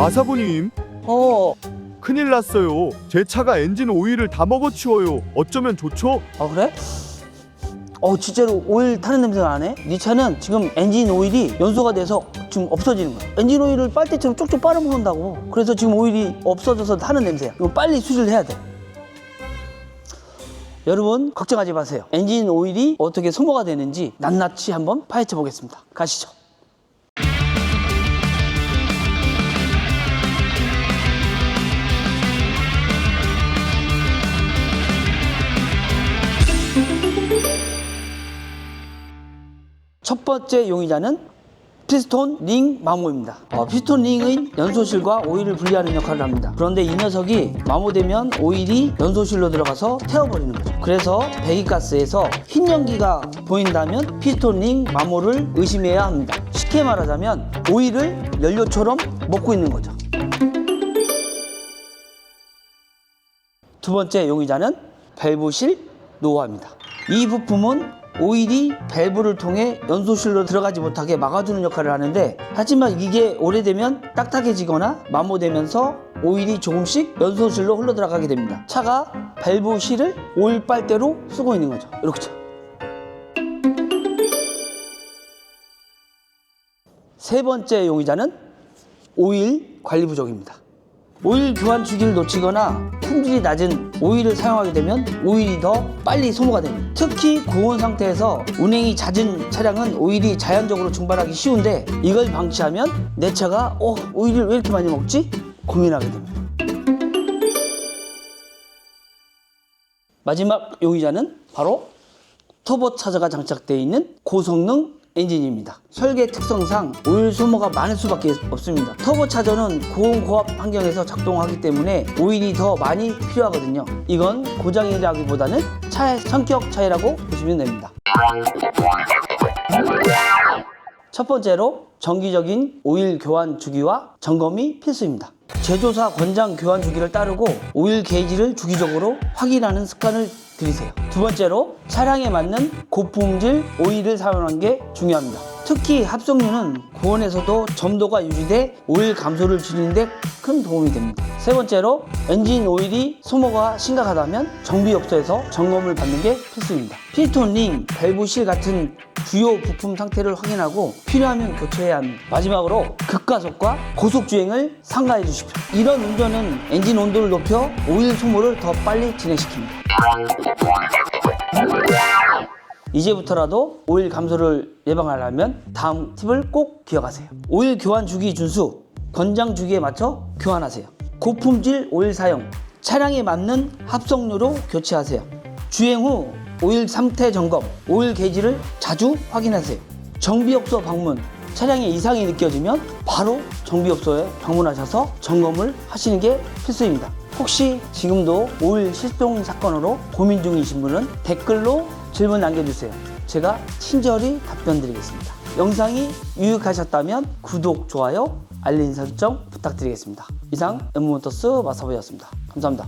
마사부님, 어, 큰일 났어요. 제 차가 엔진 오일을 다 먹어치워요. 어쩌면 좋죠? 아 그래? 어 진짜로 오일 타는 냄새가 나네? 네 차는 지금 엔진 오일이 연소가 돼서 지금 없어지는 거야 엔진 오일을 빨대처럼 쪽쪽 빨아먹는다고 그래서 지금 오일이 없어져서 타는 냄새야 이거 빨리 수리를 해야 돼 여러분 걱정하지 마세요 엔진 오일이 어떻게 소모가 되는지 낱낱이 한번 파헤쳐 보겠습니다 가시죠 번째 용의자는 피스톤 링 마모입니다. 어, 피스톤 링의 연소실과 오일을 분리하는 역할을 합니다. 그런데 이 녀석이 마모되면 오일이 연소실로 들어가서 태워버리는 거죠. 그래서 배기가스에서 흰 연기가 보인다면 피스톤 링 마모를 의심해야 합니다. 쉽게 말하자면 오일을 연료처럼 먹고 있는 거죠. 두 번째 용의자는 밸브실 노화입니다. 이 부품은 오일이 밸브를 통해 연소실로 들어가지 못하게 막아주는 역할을 하는데 하지만 이게 오래되면 딱딱해지거나 마모되면서 오일이 조금씩 연소실로 흘러 들어가게 됩니다. 차가 밸브 실을 오일 빨대로 쓰고 있는 거죠. 이렇게. 세 번째 용의자는 오일 관리 부족입니다. 오일 교환 주기를 놓치거나 품질이 낮은 오일을 사용하게 되면 오일이 더 빨리 소모가 됩니다. 특히 고온 상태에서 운행이 잦은 차량은 오일이 자연적으로 증발하기 쉬운데 이걸 방치하면 내 차가 어, 오일을 왜 이렇게 많이 먹지? 고민하게 됩니다. 마지막 용의자는 바로 터보 차저가 장착되어 있는 고성능 엔진입니다. 설계 특성상 오일 소모가 많을 수밖에 없습니다. 터보 차저는 고온 고압 환경에서 작동하기 때문에 오일이 더 많이 필요하거든요. 이건 고장이라기보다는 차의 성격 차이라고 보시면 됩니다. 첫 번째로 정기적인 오일 교환 주기와 점검이 필수입니다. 제조사 권장 교환 주기를 따르고 오일 게이지를 주기적으로 확인하는 습관을 들이세요. 두 번째로 차량에 맞는 고품질 오일을 사용하는 게 중요합니다. 특히 합성유는 고온에서도 점도가 유지돼 오일 감소를 줄이는데 큰 도움이 됩니다. 세 번째로 엔진 오일이 소모가 심각하다면 정비업소에서 점검을 받는 게 필수입니다. 피스톤 링, 밸브실 같은 주요 부품 상태를 확인하고 필요하면 교체해야 합니다. 마지막으로 급가속과 고속 주행을 삼가해 주십시오. 이런 운전은 엔진 온도를 높여 오일 소모를 더 빨리 진행시킵니다. 이제부터라도 오일 감소를 예방하려면 다음 팁을 꼭 기억하세요. 오일 교환 주기 준수, 권장 주기에 맞춰 교환하세요. 고품질 오일 사용, 차량에 맞는 합성유로 교체하세요. 주행 후 오일 상태 점검, 오일 게이지를 자주 확인하세요. 정비업소 방문, 차량에 이상이 느껴지면 바로 정비업소에 방문하셔서 점검을 하시는 게 필수입니다. 혹시 지금도 오일 실종 사건으로 고민 중이신 분은 댓글로 질문 남겨주세요. 제가 친절히 답변 드리겠습니다. 영상이 유익하셨다면 구독, 좋아요, 알림 설정 부탁드리겠습니다. 이상 엠모터스 마사보였습니다. 감사합니다.